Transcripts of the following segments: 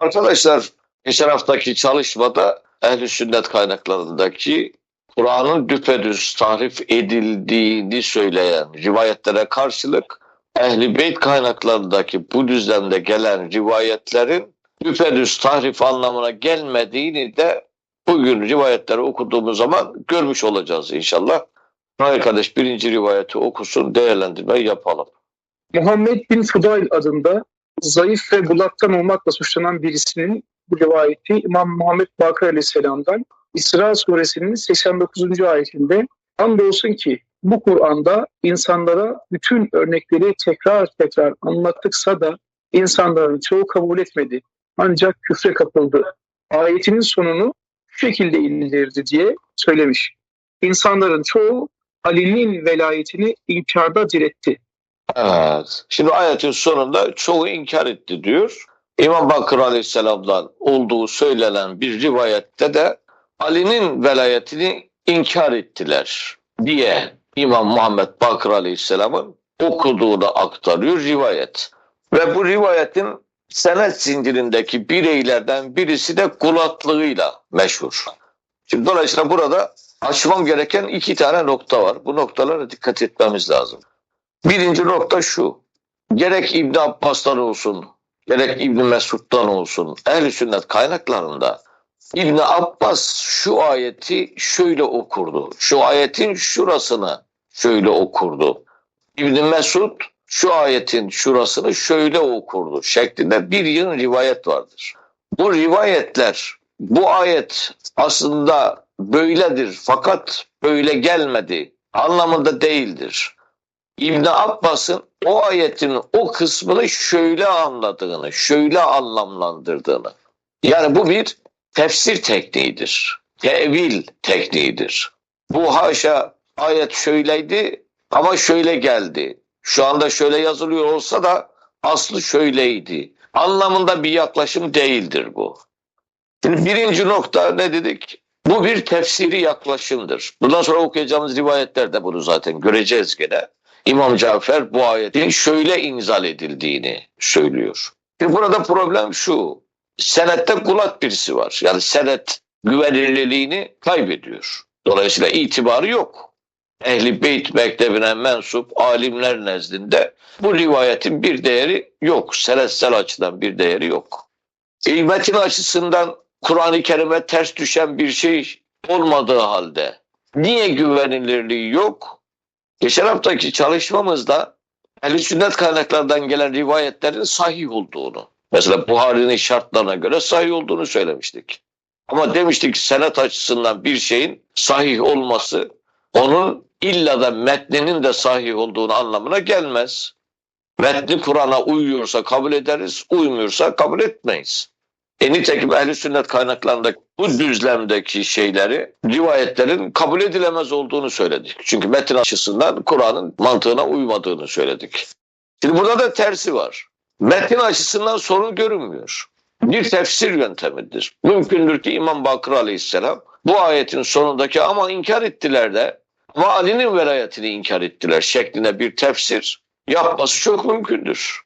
Arkadaşlar geçen haftaki çalışmada ehl sünnet kaynaklarındaki Kur'an'ın düpedüz tahrif edildiğini söyleyen rivayetlere karşılık Ehl-i Beyt kaynaklarındaki bu düzlemde gelen rivayetlerin düpedüz tahrif anlamına gelmediğini de bugün rivayetleri okuduğumuz zaman görmüş olacağız inşallah. Hayır kardeş birinci rivayeti okusun değerlendirme yapalım. Muhammed bin Fudayl adında zayıf ve bulaktan olmakla suçlanan birisinin bu rivayeti İmam Muhammed Bakır Aleyhisselam'dan İsra suresinin 89. ayetinde andolsun ki bu Kur'an'da insanlara bütün örnekleri tekrar tekrar anlattıksa da insanların çoğu kabul etmedi. Ancak küfre kapıldı. Ayetinin sonunu şu şekilde indirdi diye söylemiş. İnsanların çoğu Ali'nin velayetini inkarda diretti. Evet. Şimdi ayetin sonunda çoğu inkar etti diyor. İmam Bakır Aleyhisselam'dan olduğu söylenen bir rivayette de Ali'nin velayetini inkar ettiler diye İmam Muhammed Bakır Aleyhisselam'ın okuduğunu aktarıyor rivayet. Ve bu rivayetin senet zincirindeki bireylerden birisi de kulaklığıyla meşhur. Şimdi dolayısıyla burada açmam gereken iki tane nokta var. Bu noktalara dikkat etmemiz lazım. Birinci nokta şu. Gerek İbn Abbas'tan olsun, gerek İbn Mesud'dan olsun, ehl sünnet kaynaklarında İbn Abbas şu ayeti şöyle okurdu. Şu ayetin şurasını şöyle okurdu. İbn Mesud şu ayetin şurasını şöyle okurdu şeklinde bir yığın rivayet vardır. Bu rivayetler bu ayet aslında böyledir fakat böyle gelmedi anlamında değildir. İbn Abbas'ın o ayetin o kısmını şöyle anladığını, şöyle anlamlandırdığını. Yani bu bir tefsir tekniğidir. Tevil tekniğidir. Bu haşa ayet şöyleydi ama şöyle geldi. Şu anda şöyle yazılıyor olsa da aslı şöyleydi. Anlamında bir yaklaşım değildir bu. Şimdi birinci nokta ne dedik? Bu bir tefsiri yaklaşımdır. Bundan sonra okuyacağımız rivayetlerde bunu zaten göreceğiz gene. İmam Cafer bu ayetin şöyle inzal edildiğini söylüyor. Şimdi burada problem şu. Senette gulat birisi var. Yani senet güvenilirliğini kaybediyor. Dolayısıyla itibarı yok. Ehli Beyt mektebine mensup alimler nezdinde bu rivayetin bir değeri yok. Senetsel açıdan bir değeri yok. İlmetin açısından Kur'an-ı Kerim'e ters düşen bir şey olmadığı halde niye güvenilirliği yok? Geçen haftaki çalışmamızda ehl sünnet kaynaklardan gelen rivayetlerin sahih olduğunu, mesela Buhari'nin şartlarına göre sahih olduğunu söylemiştik. Ama demiştik senet açısından bir şeyin sahih olması onun illa da metninin de sahih olduğunu anlamına gelmez. Metni Kur'an'a uyuyorsa kabul ederiz, uymuyorsa kabul etmeyiz. E nitekim ehl sünnet kaynaklarında bu düzlemdeki şeyleri, rivayetlerin kabul edilemez olduğunu söyledik. Çünkü metin açısından Kur'an'ın mantığına uymadığını söyledik. Şimdi burada da tersi var. Metin açısından sorun görünmüyor. Bir tefsir yöntemidir. Mümkündür ki İmam Bakır Aleyhisselam bu ayetin sonundaki ama inkar ettiler de ama velayetini inkar ettiler şeklinde bir tefsir yapması çok mümkündür.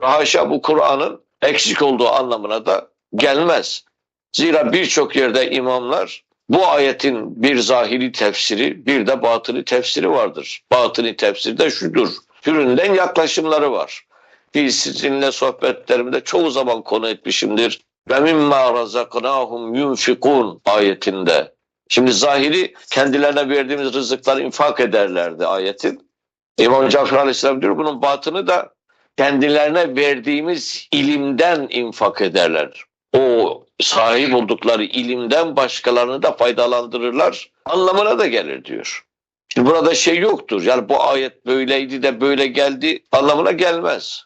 Haşa bu Kur'an'ın eksik olduğu anlamına da gelmez. Zira birçok yerde imamlar bu ayetin bir zahiri tefsiri bir de batıni tefsiri vardır. Batıni tefsiri de şudur. Türünden yaklaşımları var. Ki sizinle sohbetlerimde çoğu zaman konu etmişimdir. Ve mimma razaknahum yunfikun ayetinde. Şimdi zahiri kendilerine verdiğimiz rızıkları infak ederlerdi ayetin. İmam Cafer Aleyhisselam diyor bunun batını da kendilerine verdiğimiz ilimden infak ederler o sahip oldukları ilimden başkalarını da faydalandırırlar anlamına da gelir diyor. Şimdi burada şey yoktur. Yani bu ayet böyleydi de böyle geldi anlamına gelmez.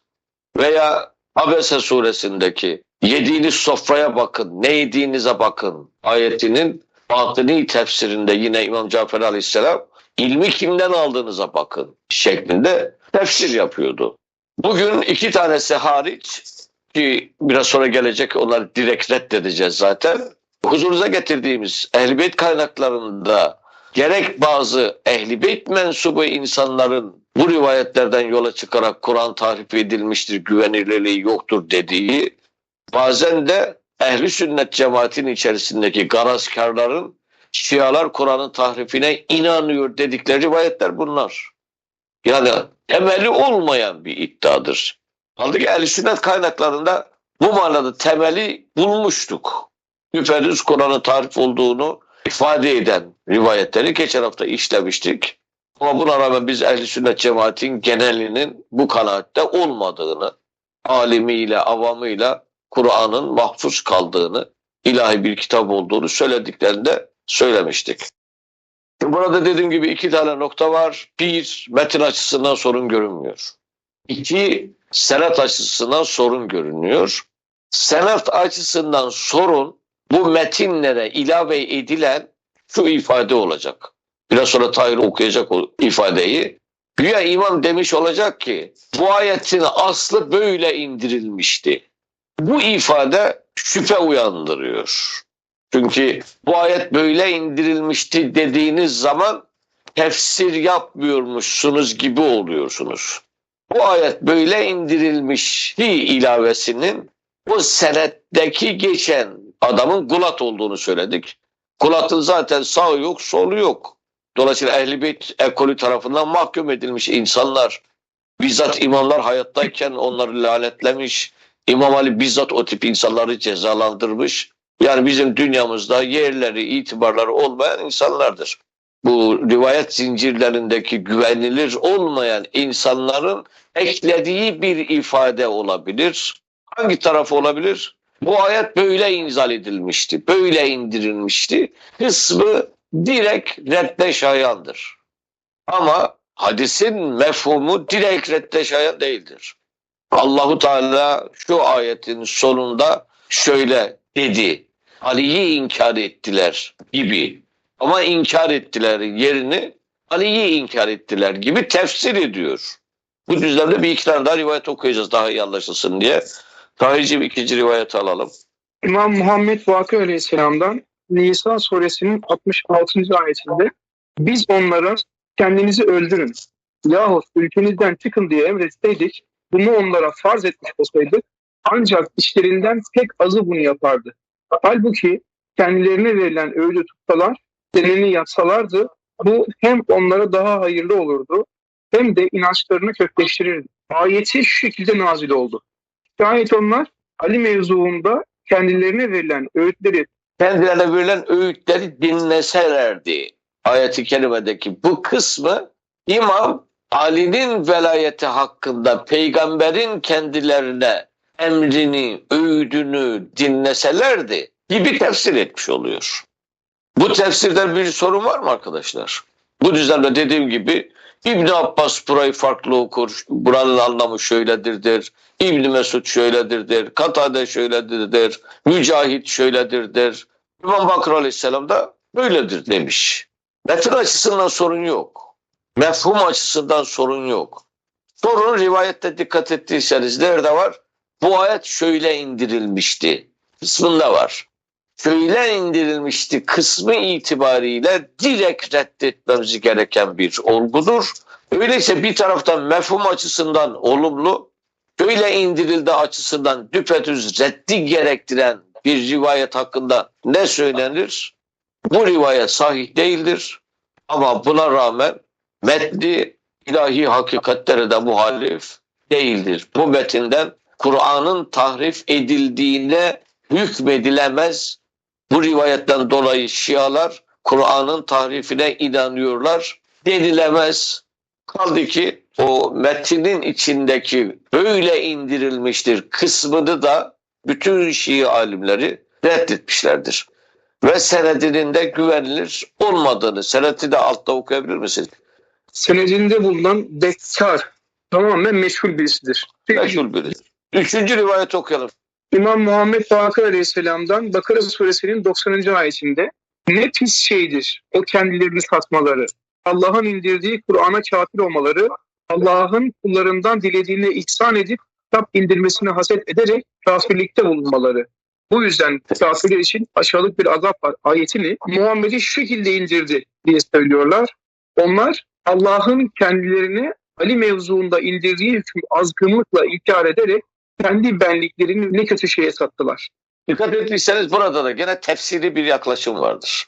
Veya Abese suresindeki yediğiniz sofraya bakın, ne yediğinize bakın ayetinin batıni tefsirinde yine İmam Cafer aleyhisselam ilmi kimden aldığınıza bakın şeklinde tefsir yapıyordu. Bugün iki tanesi hariç ki biraz sonra gelecek onları direkt reddedeceğiz zaten. Huzurunuza getirdiğimiz ehl kaynaklarında gerek bazı ehl mensubu insanların bu rivayetlerden yola çıkarak Kur'an tahrif edilmiştir, güvenilirliği yoktur dediği bazen de ehli sünnet cemaatin içerisindeki garazkarların Şialar Kur'an'ın tahrifine inanıyor dedikleri rivayetler bunlar. Yani temeli olmayan bir iddiadır. Halbuki ehl sünnet kaynaklarında bu manada temeli bulmuştuk. Düpedüz Kur'an'ın tarif olduğunu ifade eden rivayetleri geçen hafta işlemiştik. Ama buna rağmen biz ehl sünnet cemaatin genelinin bu kanaatte olmadığını, alimiyle, avamıyla Kur'an'ın mahfuz kaldığını, ilahi bir kitap olduğunu söylediklerinde söylemiştik. Burada dediğim gibi iki tane nokta var. Bir, metin açısından sorun görünmüyor. İki, senet açısından sorun görünüyor. Senet açısından sorun bu metinlere ilave edilen şu ifade olacak. Biraz sonra Tahir okuyacak o ifadeyi. Güya imam demiş olacak ki bu ayetin aslı böyle indirilmişti. Bu ifade şüphe uyandırıyor. Çünkü bu ayet böyle indirilmişti dediğiniz zaman tefsir yapmıyormuşsunuz gibi oluyorsunuz. Bu ayet böyle indirilmişti ilavesinin bu senetteki geçen adamın gulat olduğunu söyledik. Gulat'ın zaten sağ yok, solu yok. Dolayısıyla Ehl-i Beyt ekolü tarafından mahkum edilmiş insanlar. Bizzat imamlar hayattayken onları lanetlemiş. İmam Ali bizzat o tip insanları cezalandırmış. Yani bizim dünyamızda yerleri, itibarları olmayan insanlardır. Bu rivayet zincirlerindeki güvenilir olmayan insanların eklediği bir ifade olabilir. Hangi taraf olabilir? Bu ayet böyle inzal edilmişti, böyle indirilmişti. Kısmı direkt redde şayandır. Ama hadisin mefhumu direkt redde şayan değildir. Allahu Teala şu ayetin sonunda şöyle dedi. Ali'yi inkar ettiler gibi. Ama inkar ettiler yerini Ali'yi inkar ettiler gibi tefsir ediyor. Bu düzlemde bir iki tane daha rivayet okuyacağız daha iyi anlaşılsın diye. Tahir'cim ikinci rivayeti alalım. İmam Muhammed Vakı Aleyhisselam'dan Nisa suresinin 66. ayetinde biz onlara kendinizi öldürün yahut ülkenizden çıkın diye emretseydik bunu onlara farz etmiş olsaydık ancak işlerinden tek azı bunu yapardı. Halbuki kendilerine verilen öğüdü tutsalar, deneni yatsalardı bu hem onlara daha hayırlı olurdu hem de inançlarını kökleştirirdi. Ayeti şu şekilde nazil oldu. Şayet onlar Ali mevzuunda kendilerine verilen öğütleri Kendilerine verilen öğütleri dinleselerdi. Ayeti kerimedeki bu kısmı İmam Ali'nin velayeti hakkında peygamberin kendilerine emrini, öğüdünü dinleselerdi gibi tefsir etmiş oluyor. Bu tefsirde bir sorun var mı arkadaşlar? Bu düzenle dediğim gibi İbn Abbas burayı farklı okur. Buranın anlamı şöyledir der. İbn Mesud şöyledir der. Katade şöyledir der. Mücahit şöyledir der. İmam Bakır Aleyhisselam da böyledir demiş. Metin açısından sorun yok. Mefhum açısından sorun yok. Sorun rivayette dikkat ettiyseniz nerede var? Bu ayet şöyle indirilmişti. Kısmında var. Şöyle indirilmişti kısmı itibariyle direkt reddetmemiz gereken bir olgudur. Öyleyse bir taraftan mefhum açısından olumlu, şöyle indirildi açısından düpedüz reddi gerektiren bir rivayet hakkında ne söylenir? Bu rivayet sahih değildir. Ama buna rağmen metni ilahi hakikatlere de muhalif değildir. Bu metinden Kur'an'ın tahrif edildiğine hükmedilemez. Bu rivayetten dolayı Şialar Kur'an'ın tahrifine inanıyorlar denilemez. Kaldı ki o metinin içindeki böyle indirilmiştir kısmını da bütün Şii alimleri reddetmişlerdir. Ve senedinin de güvenilir olmadığını, senedi de altta okuyabilir misiniz? senedinde bulunan Bekkar tamamen meşhur birisidir. Meşhur biri. Üçüncü rivayet okuyalım. İmam Muhammed Bakır Aleyhisselam'dan Bakara suresinin 90. ayetinde ne pis şeydir o kendilerini satmaları, Allah'ın indirdiği Kur'an'a kafir olmaları, Allah'ın kullarından dilediğine ihsan edip kitap indirmesini haset ederek kafirlikte bulunmaları. Bu yüzden kafirler için aşağılık bir azap var ayetini Muhammed'i şu şekilde indirdi diye söylüyorlar. Onlar Allah'ın kendilerini Ali mevzuunda indirdiği hüküm azgınlıkla inkar ederek kendi benliklerini ne kötü şeye sattılar. Dikkat ettiyseniz burada da gene tefsiri bir yaklaşım vardır.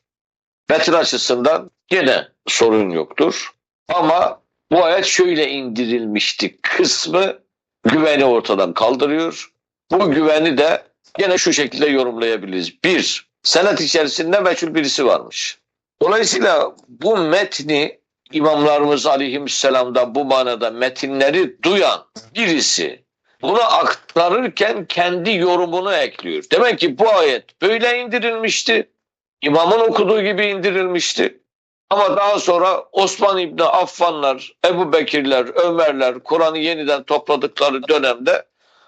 Metin açısından gene sorun yoktur. Ama bu ayet şöyle indirilmişti kısmı güveni ortadan kaldırıyor. Bu güveni de gene şu şekilde yorumlayabiliriz. Bir, senet içerisinde meçhul birisi varmış. Dolayısıyla bu metni imamlarımız aleyhisselamdan bu manada metinleri duyan birisi bunu aktarırken kendi yorumunu ekliyor. Demek ki bu ayet böyle indirilmişti. İmamın okuduğu gibi indirilmişti. Ama daha sonra Osman İbni Affanlar, Ebu Bekirler, Ömerler Kur'an'ı yeniden topladıkları dönemde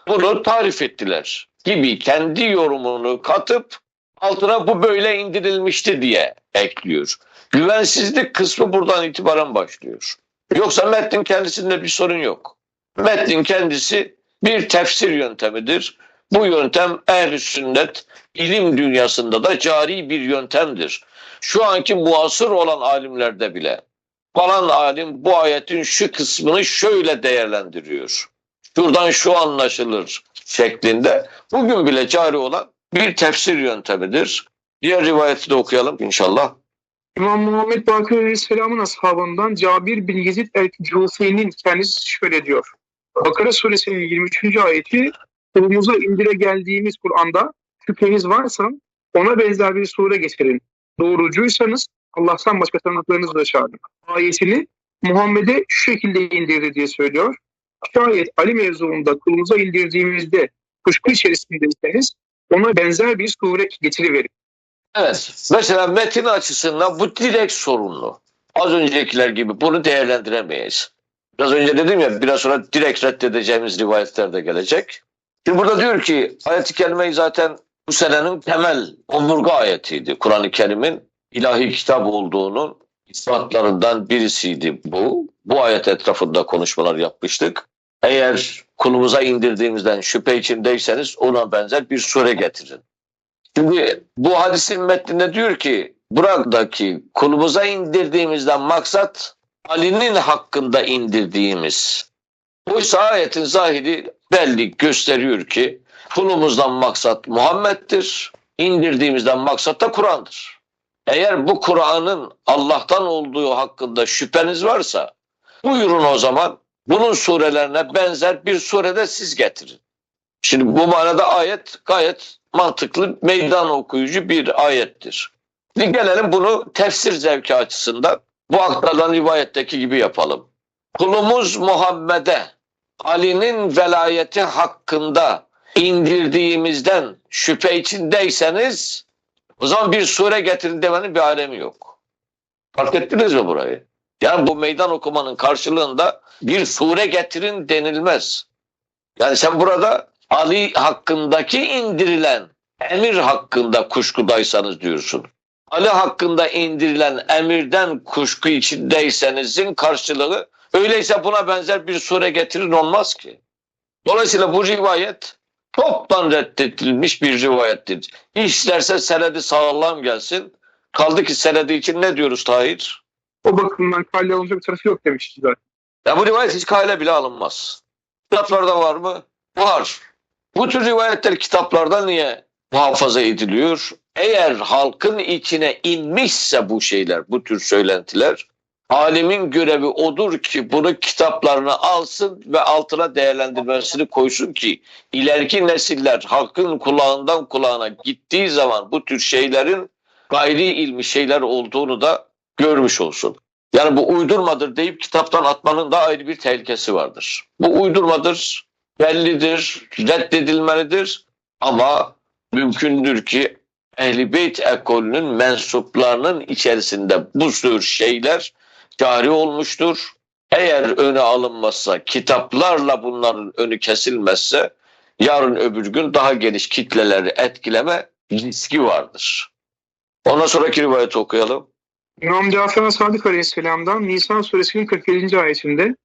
bunu tarif ettiler gibi kendi yorumunu katıp altına bu böyle indirilmişti diye ekliyor. Güvensizlik kısmı buradan itibaren başlıyor. Yoksa metnin kendisinde bir sorun yok. Metnin kendisi bir tefsir yöntemidir. Bu yöntem ehl sünnet ilim dünyasında da cari bir yöntemdir. Şu anki muasır olan alimlerde bile falan alim bu ayetin şu kısmını şöyle değerlendiriyor. Şuradan şu anlaşılır şeklinde bugün bile cari olan bir tefsir yöntemidir. Diğer rivayeti de okuyalım inşallah. İmam Muhammed Bakır Aleyhisselam'ın ashabından Cabir bin Yezid el-Cufi'nin kendisi şöyle diyor. Bakara suresinin 23. ayeti kulumuza indire geldiğimiz Kur'an'da şüpheniz varsa ona benzer bir sure getirin. Doğrucuysanız Allah'tan başka tanıklarınızı da çağırın. Ayetini Muhammed'e şu şekilde indirdi diye söylüyor. Şayet Ali mevzuunda kulumuza indirdiğimizde kuşku içerisindeyseniz ona benzer bir sure getiriverin. Evet. Mesela metin açısından bu direkt sorunlu. Az öncekiler gibi bunu değerlendiremeyiz. Biraz önce dedim ya biraz sonra direkt reddedeceğimiz rivayetler de gelecek. Şimdi burada diyor ki ayet-i kerimeyi zaten bu senenin temel omurga ayetiydi. Kur'an-ı Kerim'in ilahi kitap olduğunun ispatlarından birisiydi bu. Bu ayet etrafında konuşmalar yapmıştık. Eğer kulumuza indirdiğimizden şüphe içindeyseniz ona benzer bir sure getirin. Şimdi bu hadisin metninde diyor ki buradaki kulumuza indirdiğimizden maksat Ali'nin hakkında indirdiğimiz. Oysa ayetin zahiri belli gösteriyor ki kulumuzdan maksat Muhammed'dir. indirdiğimizden maksat da Kur'an'dır. Eğer bu Kur'an'ın Allah'tan olduğu hakkında şüpheniz varsa buyurun o zaman bunun surelerine benzer bir surede siz getirin. Şimdi bu manada ayet gayet mantıklı, meydan okuyucu bir ayettir. Şimdi gelelim bunu tefsir zevki açısından bu aktarılan rivayetteki gibi yapalım. Kulumuz Muhammed'e Ali'nin velayeti hakkında indirdiğimizden şüphe içindeyseniz o zaman bir sure getirin demenin bir alemi yok. Fark ettiniz mi burayı? Yani bu meydan okumanın karşılığında bir sure getirin denilmez. Yani sen burada Ali hakkındaki indirilen emir hakkında kuşkudaysanız diyorsun. Ali hakkında indirilen emirden kuşku içindeysenizin karşılığı öyleyse buna benzer bir sure getirin olmaz ki. Dolayısıyla bu rivayet toptan reddedilmiş bir rivayettir. İsterse senedi sağlam gelsin. Kaldı ki senedi için ne diyoruz Tahir? O bakımdan kale alınacak bir tarafı yok demişti zaten. Ya bu rivayet hiç kale bile alınmaz. Kitaplarda var mı? Var. Bu tür rivayetler kitaplarda niye muhafaza ediliyor? Eğer halkın içine inmişse bu şeyler, bu tür söylentiler, alimin görevi odur ki bunu kitaplarına alsın ve altına değerlendirmesini koysun ki ileriki nesiller halkın kulağından kulağına gittiği zaman bu tür şeylerin gayri ilmi şeyler olduğunu da görmüş olsun. Yani bu uydurmadır deyip kitaptan atmanın da ayrı bir tehlikesi vardır. Bu uydurmadır, bellidir, reddedilmelidir ama mümkündür ki Ehl-i Beyt ekolünün mensuplarının içerisinde bu tür şeyler cari olmuştur. Eğer öne alınmazsa, kitaplarla bunların önü kesilmezse yarın öbür gün daha geniş kitleleri etkileme riski vardır. Ondan sonraki rivayeti okuyalım. İmam Cafer Sadık Aleyhisselam'dan Nisan suresinin 47. ayetinde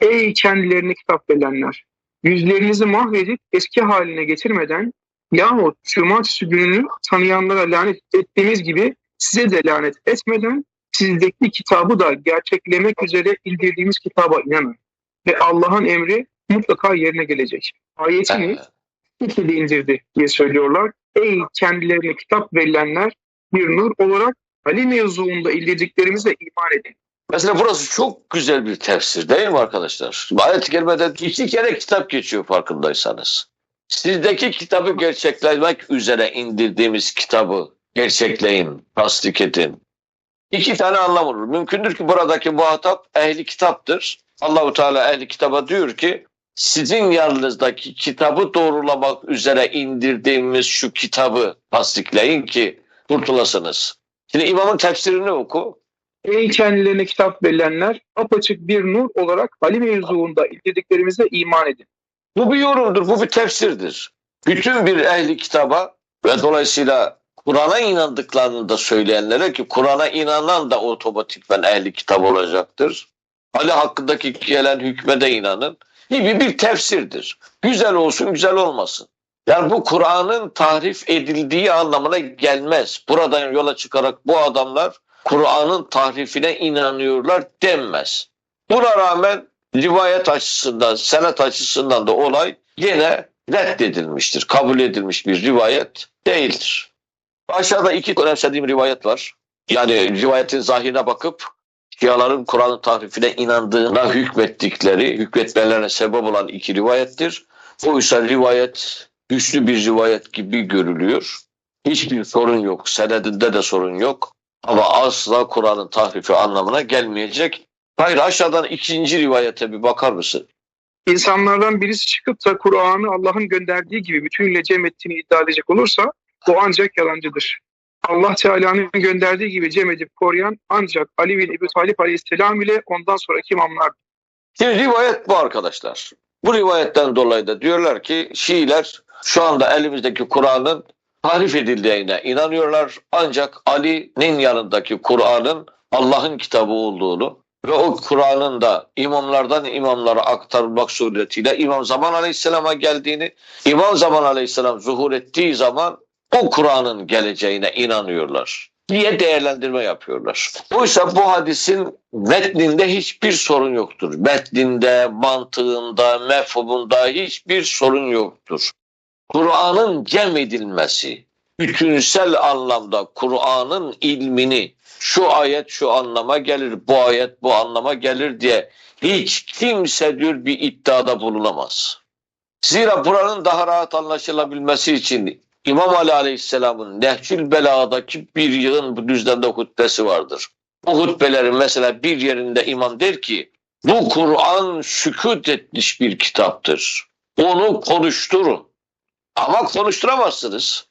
Ey kendilerine kitap verilenler! Yüzlerinizi mahvedip eski haline getirmeden yahut cumartesi gününü tanıyanlara lanet ettiğimiz gibi size de lanet etmeden sizdeki kitabı da gerçeklemek üzere indirdiğimiz kitaba inanın. Ve Allah'ın emri mutlaka yerine gelecek. Ayetini şekilde indirdi diye söylüyorlar. Ey kendilerine kitap verilenler bir nur olarak Ali mevzuunda indirdiklerimize iman edin. Mesela burası çok güzel bir tefsir değil mi arkadaşlar? Ayet-i kerimede iki kere kitap geçiyor farkındaysanız. Sizdeki kitabı gerçeklemek üzere indirdiğimiz kitabı gerçekleyin, tasdik edin. İki tane anlam olur. Mümkündür ki buradaki muhatap ehli kitaptır. Allahu Teala ehli kitaba diyor ki sizin yanınızdaki kitabı doğrulamak üzere indirdiğimiz şu kitabı tasdikleyin ki kurtulasınız. Şimdi imamın tefsirini oku. Ey kendilerine kitap verilenler apaçık bir nur olarak Ali mevzuunda indirdiklerimize iman edin. Bu bir yorumdur, bu bir tefsirdir. Bütün bir ehli kitaba ve dolayısıyla Kur'an'a inandıklarını da söyleyenlere ki Kur'an'a inanan da otomatikmen ehli kitap olacaktır. Ali hakkındaki gelen hükme de inanın gibi bir tefsirdir. Güzel olsun, güzel olmasın. Yani bu Kur'an'ın tahrif edildiği anlamına gelmez. Buradan yola çıkarak bu adamlar Kur'an'ın tahrifine inanıyorlar denmez. Buna rağmen rivayet açısından, senet açısından da olay yine reddedilmiştir. Kabul edilmiş bir rivayet değildir. Aşağıda iki önemsediğim rivayet var. Yani rivayetin zahirine bakıp Şiaların Kur'an'ın tahrifine inandığına hükmettikleri, hükmetmelerine sebep olan iki rivayettir. Oysa rivayet güçlü bir rivayet gibi görülüyor. Hiçbir sorun yok. Senedinde de sorun yok. Ama asla Kur'an'ın tahrifi anlamına gelmeyecek. Hayır aşağıdan ikinci rivayete bir bakar mısın? İnsanlardan birisi çıkıp da Kur'an'ı Allah'ın gönderdiği gibi bütünüyle cem ettiğini iddia edecek olursa bu ancak yalancıdır. Allah Teala'nın gönderdiği gibi cem edip koruyan ancak Ali bin Ebu Talip Aleyhisselam ile ondan sonraki imamlar. Şimdi rivayet bu arkadaşlar. Bu rivayetten dolayı da diyorlar ki Şiiler şu anda elimizdeki Kur'an'ın tahrif edildiğine inanıyorlar. Ancak Ali'nin yanındaki Kur'an'ın Allah'ın kitabı olduğunu ve o Kur'an'ın da imamlardan imamlara aktarılmak suretiyle İmam Zaman Aleyhisselam'a geldiğini, İmam Zaman Aleyhisselam zuhur ettiği zaman o Kur'an'ın geleceğine inanıyorlar diye değerlendirme yapıyorlar. Oysa bu hadisin metninde hiçbir sorun yoktur. Metninde, mantığında, mefhumunda hiçbir sorun yoktur. Kur'an'ın cem edilmesi, bütünsel anlamda Kur'an'ın ilmini şu ayet şu anlama gelir, bu ayet bu anlama gelir diye hiç kimse diyor bir iddiada bulunamaz. Zira buranın daha rahat anlaşılabilmesi için İmam Ali Aleyhisselam'ın Nehcül Bela'daki bir yığın bu düzlemde hutbesi vardır. Bu hutbelerin mesela bir yerinde imam der ki bu Kur'an sükut etmiş bir kitaptır. Onu konuşturun. Ama konuşturamazsınız.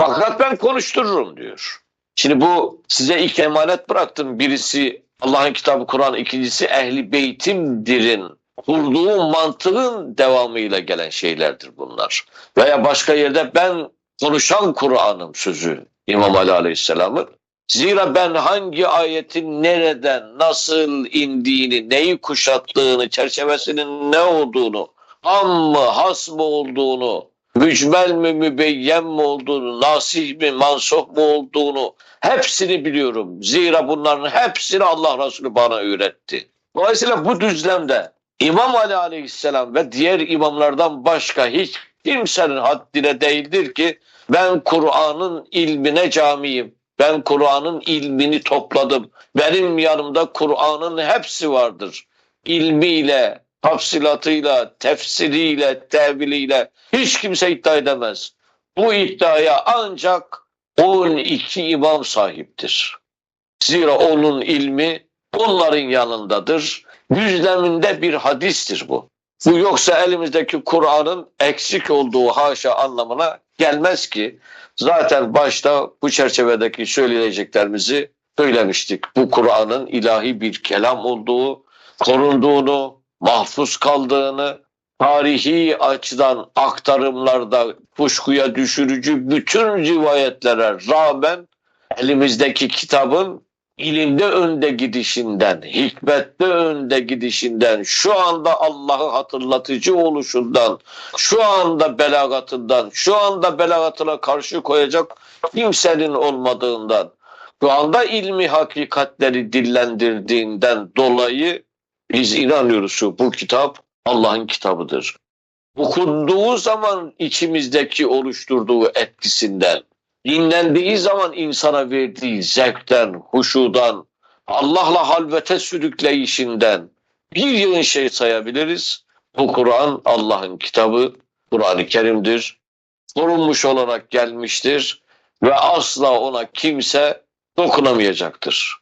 Fakat ben konuştururum diyor. Şimdi bu size ilk emanet bıraktım. Birisi Allah'ın kitabı Kur'an, ikincisi ehli beytimdirin kurduğu mantığın devamıyla gelen şeylerdir bunlar. Veya başka yerde ben konuşan Kur'an'ım sözü İmam Ali Aleyhisselam'ın. Zira ben hangi ayetin nereden, nasıl indiğini, neyi kuşattığını, çerçevesinin ne olduğunu, ham mı, has mı olduğunu, mücmel mi, mübeyyen mi olduğunu, nasih mi, mansuh mu olduğunu hepsini biliyorum. Zira bunların hepsini Allah Resulü bana öğretti. Dolayısıyla bu düzlemde İmam Ali Aleyhisselam ve diğer imamlardan başka hiç kimsenin haddine değildir ki ben Kur'an'ın ilmine camiyim. Ben Kur'an'ın ilmini topladım. Benim yanımda Kur'an'ın hepsi vardır. İlmiyle, tafsilatıyla, tefsiriyle, teviliyle hiç kimse iddia edemez. Bu iddiaya ancak 12 imam sahiptir. Zira onun ilmi onların yanındadır. Düzleminde bir hadistir bu. Bu yoksa elimizdeki Kur'an'ın eksik olduğu haşa anlamına gelmez ki. Zaten başta bu çerçevedeki söyleyeceklerimizi söylemiştik. Bu Kur'an'ın ilahi bir kelam olduğu, korunduğunu, mahfuz kaldığını, tarihi açıdan aktarımlarda kuşkuya düşürücü bütün rivayetlere rağmen elimizdeki kitabın ilimde önde gidişinden, hikmette önde gidişinden, şu anda Allah'ı hatırlatıcı oluşundan, şu anda belagatından, şu anda belagatına karşı koyacak kimsenin olmadığından, şu anda ilmi hakikatleri dillendirdiğinden dolayı biz inanıyoruz şu bu kitap Allah'ın kitabıdır. Okunduğu zaman içimizdeki oluşturduğu etkisinden, dinlendiği zaman insana verdiği zevkten, huşudan, Allah'la halvete sürükleyişinden bir yığın şey sayabiliriz. Bu Kur'an Allah'ın kitabı, Kur'an-ı Kerim'dir. Korunmuş olarak gelmiştir ve asla ona kimse dokunamayacaktır.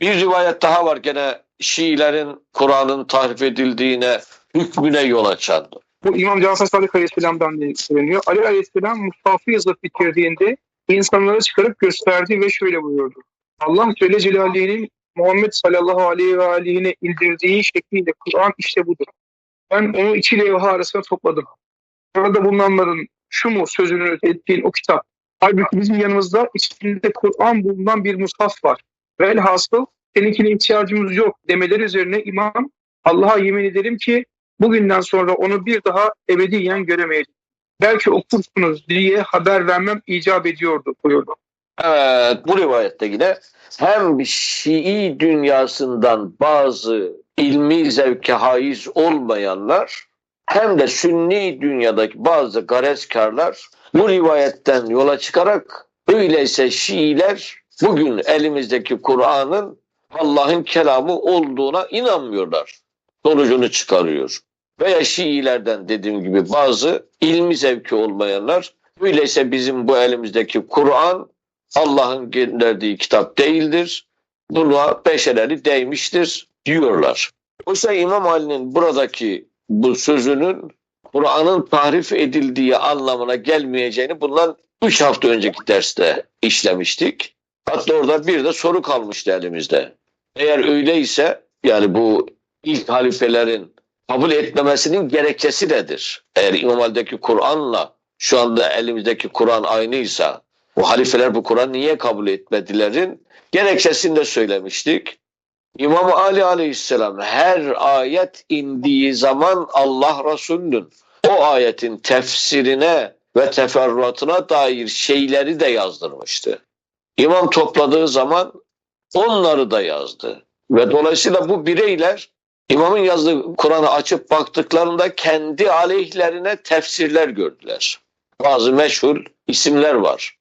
Bir rivayet daha var gene Şiilerin Kur'an'ın tahrif edildiğine, hükmüne yol açan. Bu İmam Cafer Sadık Aleyhisselam'dan söyleniyor. Ali Aleyhisselam Mustafa yazıp bitirdiğinde insanlara çıkarıp gösterdi ve şöyle buyurdu. Allah Celle Celaluhu'nun Muhammed sallallahu aleyhi ve aleyhine indirdiği şekliyle Kur'an işte budur. Ben onu iki levha arasına topladım. Orada bulunanların şu mu sözünü ettiğin o kitap. Halbuki bizim yanımızda içinde Kur'an bulunan bir mushaf var. Velhasıl seninkine ihtiyacımız yok demeleri üzerine imam Allah'a yemin ederim ki bugünden sonra onu bir daha ebediyen göremeyeceğim. Belki okursunuz diye haber vermem icap ediyordu buyurdu. Evet bu rivayette yine hem Şii dünyasından bazı ilmi zevke haiz olmayanlar hem de Sünni dünyadaki bazı gareskarlar bu rivayetten yola çıkarak öyleyse Şiiler bugün elimizdeki Kur'an'ın Allah'ın kelamı olduğuna inanmıyorlar. Sonucunu çıkarıyor. Veya Şiilerden dediğim gibi bazı ilmi zevki olmayanlar öyleyse bizim bu elimizdeki Kur'an Allah'ın gönderdiği kitap değildir. Buna beşereli değmiştir diyorlar. Oysa İmam Ali'nin buradaki bu sözünün Kur'an'ın tahrif edildiği anlamına gelmeyeceğini bundan 3 hafta önceki derste işlemiştik. Hatta orada bir de soru kalmıştı elimizde. Eğer öyleyse yani bu ilk halifelerin kabul etmemesinin gerekçesi nedir? Eğer İmam Ali'deki Kur'an'la şu anda elimizdeki Kur'an aynıysa bu halifeler bu Kur'an niye kabul etmedilerin gerekçesini de söylemiştik. İmam Ali Aleyhisselam her ayet indiği zaman Allah Resulü'nün o ayetin tefsirine ve teferruatına dair şeyleri de yazdırmıştı. İmam topladığı zaman onları da yazdı. Ve dolayısıyla bu bireyler İmamın yazdığı Kur'an'ı açıp baktıklarında kendi aleyhlerine tefsirler gördüler. Bazı meşhur isimler var.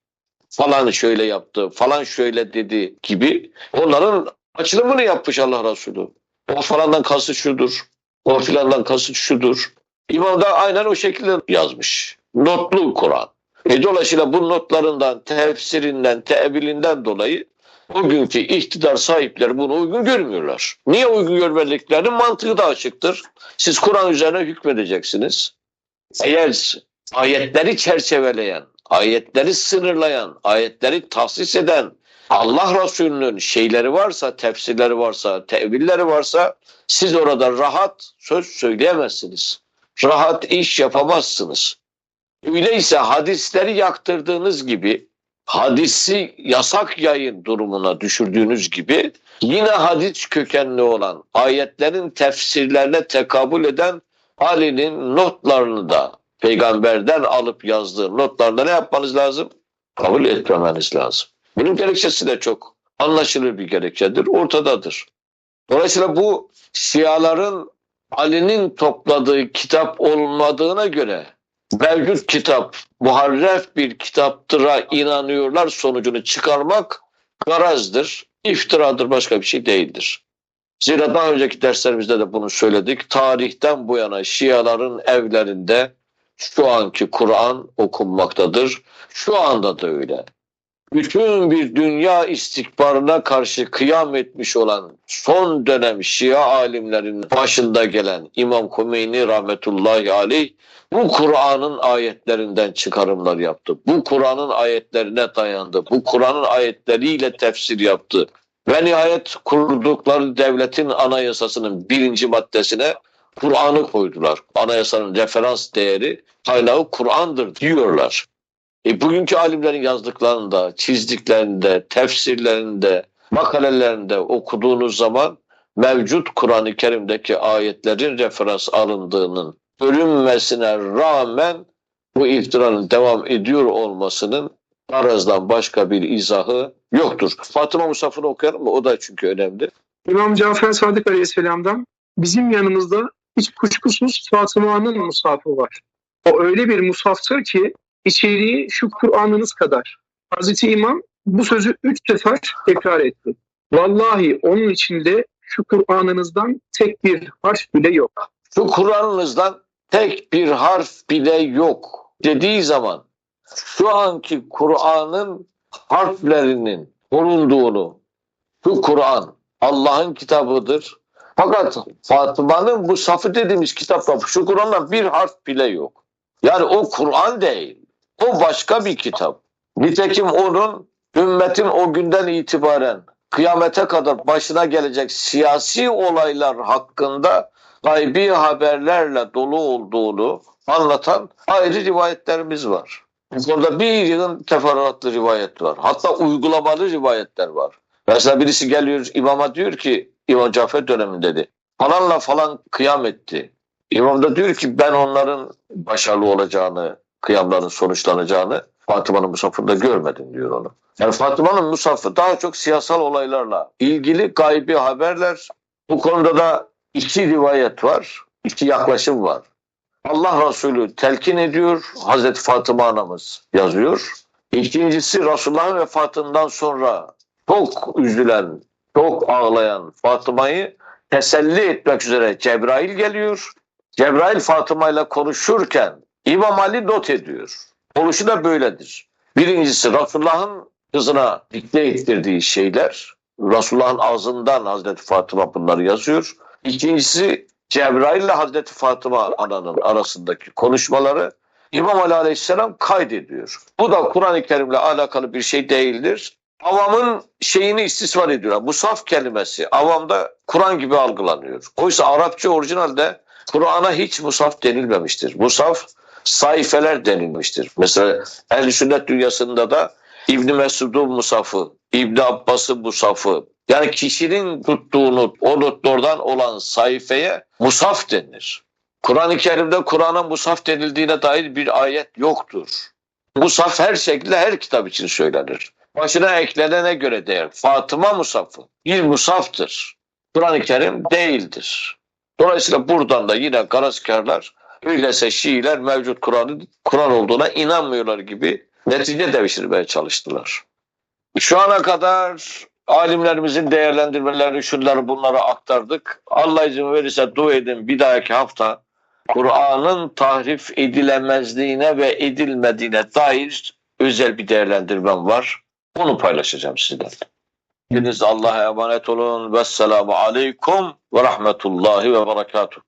Falan şöyle yaptı, falan şöyle dedi gibi. Onların açılımını yapmış Allah Resulü. O falandan kasıt şudur, o filandan kasıt şudur. İmam da aynen o şekilde yazmış. Notlu Kur'an. E dolayısıyla bu notlarından, tefsirinden, tebilinden dolayı bugünkü iktidar sahipleri bunu uygun görmüyorlar. Niye uygun görmediklerinin mantığı da açıktır. Siz Kur'an üzerine hükmedeceksiniz. Eğer ayetleri çerçeveleyen, ayetleri sınırlayan, ayetleri tahsis eden Allah Resulü'nün şeyleri varsa, tefsirleri varsa, tevilleri varsa siz orada rahat söz söyleyemezsiniz. Rahat iş yapamazsınız. Öyleyse hadisleri yaktırdığınız gibi hadisi yasak yayın durumuna düşürdüğünüz gibi yine hadis kökenli olan ayetlerin tefsirlerine tekabül eden Ali'nin notlarını da peygamberden alıp yazdığı notlarında ne yapmanız lazım? Kabul etmemeniz lazım. Bunun gerekçesi de çok anlaşılır bir gerekçedir, ortadadır. Dolayısıyla bu Şiaların Ali'nin topladığı kitap olmadığına göre mevcut kitap muharref bir kitaptıra inanıyorlar sonucunu çıkarmak garazdır, iftiradır başka bir şey değildir. Zira daha önceki derslerimizde de bunu söyledik. Tarihten bu yana Şiaların evlerinde şu anki Kur'an okunmaktadır. Şu anda da öyle. Bütün bir dünya istikbarına karşı kıyam etmiş olan son dönem Şia alimlerinin başında gelen İmam Kumeyni rahmetullahi aleyh bu Kur'an'ın ayetlerinden çıkarımlar yaptı. Bu Kur'an'ın ayetlerine dayandı. Bu Kur'an'ın ayetleriyle tefsir yaptı. Ve nihayet kurdukları devletin anayasasının birinci maddesine Kur'an'ı koydular. Anayasanın referans değeri kaynağı Kur'an'dır diyorlar. E, bugünkü alimlerin yazdıklarında, çizdiklerinde, tefsirlerinde, makalelerinde okuduğunuz zaman mevcut Kur'an-ı Kerim'deki ayetlerin referans alındığının bölünmesine rağmen bu iftiranın devam ediyor olmasının arazdan başka bir izahı yoktur. Fatıma Musaf'ını okuyalım mı? O da çünkü önemli. İmam Cafer Sadık Aleyhisselam'dan bizim yanımızda hiç kuşkusuz Fatıma'nın musafı var. O öyle bir musaftır ki içeriği şu Kur'an'ınız kadar. Hazreti İmam bu sözü üç sefer tekrar etti. Vallahi onun içinde şu Kur'an'ınızdan tek bir harf bile yok. Şu Kur'an'ınızdan tek bir harf bile yok dediği zaman şu anki Kur'an'ın harflerinin bulunduğunu, şu Kur'an Allah'ın kitabıdır. Fakat Fatıma'nın bu safı dediğimiz kitapta şu Kur'an'dan bir harf bile yok. Yani o Kur'an değil. O başka bir kitap. Nitekim onun ümmetin o günden itibaren kıyamete kadar başına gelecek siyasi olaylar hakkında gaybi haberlerle dolu olduğunu anlatan ayrı rivayetlerimiz var. Bu konuda bir yığın teferruatlı rivayet var. Hatta uygulamalı rivayetler var. Mesela birisi geliyor imama diyor ki İmam Cafer döneminde dedi. Falanla falan kıyam etti. İmam da diyor ki ben onların başarılı olacağını, kıyamların sonuçlanacağını Fatıma'nın musafında görmedim diyor onu. Yani Fatıma'nın musafı daha çok siyasal olaylarla ilgili gaybi haberler. Bu konuda da iki rivayet var, iki yaklaşım var. Allah Resulü telkin ediyor, Hazreti Fatıma anamız yazıyor. İkincisi Resulullah'ın vefatından sonra çok üzülen, çok ağlayan Fatıma'yı teselli etmek üzere Cebrail geliyor. Cebrail Fatıma ile konuşurken İmam Ali not ediyor. Oluşu da böyledir. Birincisi Resulullah'ın kızına dikte ettirdiği şeyler. Resulullah'ın ağzından Hazreti Fatıma bunları yazıyor. İkincisi Cebrail ile Hazreti Fatıma ananın arasındaki konuşmaları İmam Ali Aleyhisselam kaydediyor. Bu da Kur'an-ı Kerim'le alakalı bir şey değildir. Avamın şeyini istismar ediyorlar. Musaf kelimesi avamda Kur'an gibi algılanıyor. Oysa Arapça orijinalde Kur'an'a hiç musaf denilmemiştir. Musaf sayfeler denilmiştir. Mesela ehl sünnet dünyasında da İbn Mesud'un musafı, İbn Abbas'ın musafı, yani kişinin tuttuğunu o notlardan olan sayfaya musaf denir. Kur'an-ı Kerim'de Kur'an'a musaf denildiğine dair bir ayet yoktur. Musaf her şekilde her kitap için söylenir. Başına eklenene göre değer. Fatıma musafı bir musaftır. Kur'an-ı Kerim değildir. Dolayısıyla buradan da yine garazkarlar öyleyse Şiiler mevcut Kur'an'ın Kur'an olduğuna inanmıyorlar gibi netice devşirmeye çalıştılar. Şu ana kadar alimlerimizin değerlendirmelerini şunları bunları aktardık. Allah izin verirse dua edin bir dahaki hafta Kur'an'ın tahrif edilemezliğine ve edilmediğine dair özel bir değerlendirmem var. Onu paylaşacağım sizden. Hepiniz Allah'a emanet olun. Vesselamu aleyküm ve rahmetullahi ve berekatuhu.